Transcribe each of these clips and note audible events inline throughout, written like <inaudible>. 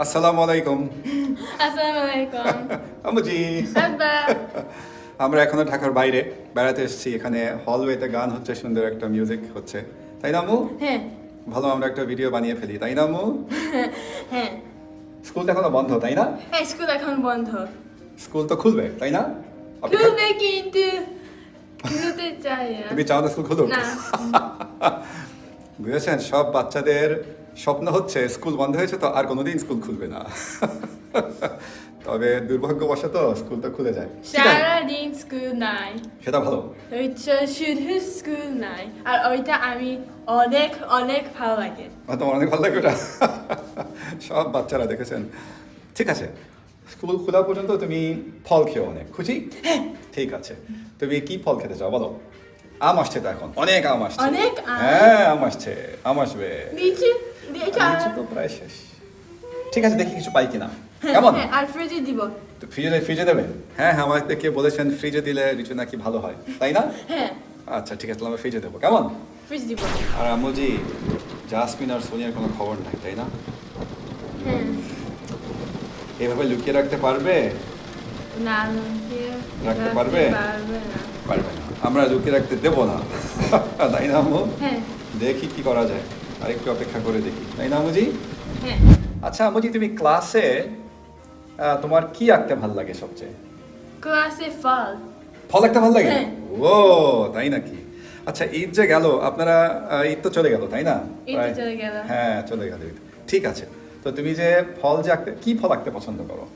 আসসালামু আলাইকুম আসসালামু আলাইকুম <laughs> আমুজি <laughs> আমরা এখনও ঢাকার বাইরে বেড়াতে এসেছি। এখানে হলওয়েতে গান হচ্ছে সুন্দর একটা মিউজিক হচ্ছে। তাই না আমু হ্যাঁ। ভালো আমরা একটা ভিডিও বানিয়ে ফেলি। তাই না আমু <laughs> হ্যাঁ। স্কুলটা এখনও বন্ধ তাই না? হ্যাঁ স্কুল এখন বন্ধ। স্কুল তো খুলবে তাই না? খুলবে কিন্তু। খুলতে চাই না। তুমি চাও না স্কুল খুলুক? না। বুঝেছেন? সব বাচ্চাদের স্বপ্ন হচ্ছে স্কুল বন্ধ হয়েছে তো আর কোনোদিন স্কুল খুলবে না। <laughs> তবে দুর্ভাগ্যবশত স্কুল তো খুলে যায়। সারাদিন স্কুল নাই। সেটা ভালো। ওইটা শুধু স্কুল নাই। আর ওইটা আমি অনেক অনেক ভালো লাগে। তোমার অনেক ভালো লাগে ওটা। <laughs> সব বাচ্চারা দেখেছেন। ঠিক আছে। স্কুল খোলা পর্যন্ত তুমি ফল খেও অনেক। খুশি? ঠিক আছে। তুমি কি ফল খেতে চাও? বলো। আম আসছে তো এখন অনেক আম আসছে অনেক হ্যাঁ আম আসছে আম আসবে লিচু লিচু তো প্রায় শেষ। ঠিক আছে দেখি কিছু পাই কিনা। কেমন হ্যাঁ, আর ফ্রিজে দিব। তো ফ্রিজে ফ্রিজে দেবে? হ্যাঁ হ্যাঁ আমাকে কে বলেছেন ফ্রিজে দিলে লিচু নাকি ভালো হয়। তাই না? হ্যাঁ। আচ্ছা ঠিক আছে তাহলে আমরা ফ্রিজে দেবো। কেমন ফ্রিজ দিব। আর আমুজি জাসমিন আর সোনিয়ার কোনো খবর নাই তাই না? হ্যাঁ। এভাবে লুকিয়ে রাখতে পারবে? রাখতে পারবে? পারবে? না। আমরা রাখতে দেবো না। <laughs> তাই না আমু হ্যাঁ। দেখি কি করা যায়। আরেকটু অপেক্ষা করে দেখি। তাই না আমুজি হ্যাঁ। আচ্ছা আমুজি তুমি ক্লাসে তোমার কি আঁকতে ভালো লাগে সবচেয়ে? ক্লাসে ফল। ফল ভালো লাগে? হ্যাঁ। ও তাই নাকি? আচ্ছা ঈদ যে গেল আপনারা ঈদ তো চলে গেল তাই না। হ্যাঁ চলে গেল ঠিক আছে। তো তুমি যে ফল যে আঁকতে কি ফল আঁকতে পছন্দ করো?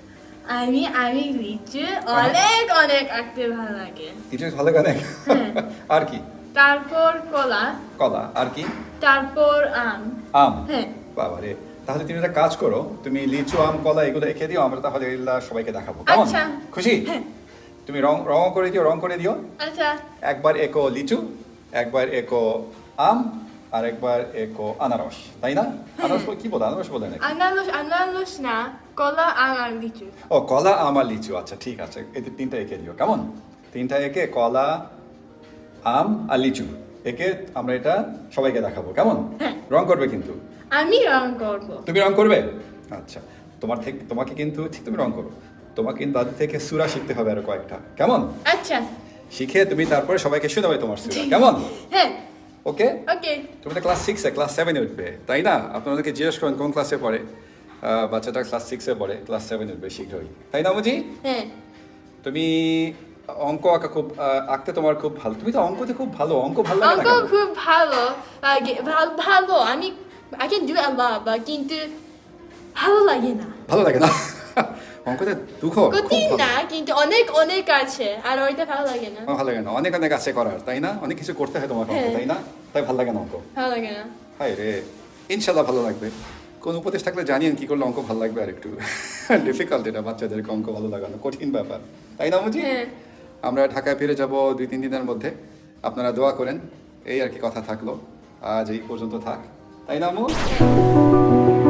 আমি আমি লিচু অনেক অনেক আঁকতে ভালো লাগে। ভালো লাগে হ্যাঁ। আর কি? তারপর কলা। কলা আর কি? তারপর আম। আম? হ্যাঁ। বাবারে তাহলে তুমি একটা কাজ করো তুমি লিচু আম কলা এগুলো এঁকে দিও আমরা তাহলে এগুলা সবাইকে দেখাবো। কেমন? আচ্ছা। খুশি? হ্যাঁ। তুমি রং রং করে দিও রং করে দিও। আচ্ছা। একবার একো লিচু একবার একো আম আর একবার একো আনারস তাই না? আনারস কি বলে? আনারস বলে নাকি? আনারস আনারস না কলা আম আর লিচু। ও কলা আম আর লিচু আচ্ছা ঠিক আছে এতে তিনটা এঁকে দিও কেমন? তিনটা এঁকে কলা আম আর লিচু একে আমরা এটা সবাইকে দেখাবো কেমন? হ্যাঁ। রং করবে কিন্তু। আমি রং করব। তুমি রং করবে? আচ্ছা তোমার থেকে তোমাকে কিন্তু ঠিক তুমি রং করো। তোমাকে কিন্তু তাদের থেকে সুরা শিখতে হবে আরও কয়েকটা কেমন? আচ্ছা। শিখে তুমি তারপরে সবাইকে শোনাবে তোমার সুরা কেমন? হ্যাঁ। ওকে ওকে তুমি তো ক্লাস সিক্সে ক্লাস সেভেনে উঠবে তাই না? আপনাদেরকে জিজ্ঞেস করেন কোন ক্লাসে পড়ে? বাচ্চাটা ক্লাস সিক্সে পড়ে ক্লাস সেভেনে উঠবে শীঘ্রই। তাই না বুঝি হ্যাঁ। তুমি অঙ্ক আঁকা খুব আঁকতে তোমার খুব ভালো তুমি তো অঙ্কতে খুব ভালো অঙ্ক ভালো লাগে অঙ্ক খুব ভালো ভাল- ভালো আমি can do a lot but কিন্তু ভালো লাগে না। ভালো লাগে না? অঙ্কতে দুঃখ কঠিন না কিন্তু অনেক অনেক আছে আর ওইটা ভালো লাগে না ভালো লাগে না অনেক অনেক আছে করার তাই না অনেক কিছু করতে হয় তোমার অঙ্ক। তাই না তাই ভালো লাগে না অঙ্ক ভালো লাগে না হাই রে ইনশাল্লাহ ভালো লাগবে কোন উপদেশ থাকলে জানিয়েন কি করলে অঙ্ক ভালো লাগবে আর একটু ডিফিকাল্ট এটা বাচ্চাদেরকে অঙ্ক ভালো লাগানো কঠিন ব্যাপার তাই না বুঝি আমরা ঢাকায় ফিরে যাব দুই তিন দিনের মধ্যে আপনারা দোয়া করেন এই আর কি কথা থাকল আজ এই পর্যন্ত থাক তাই না হ্যাঁ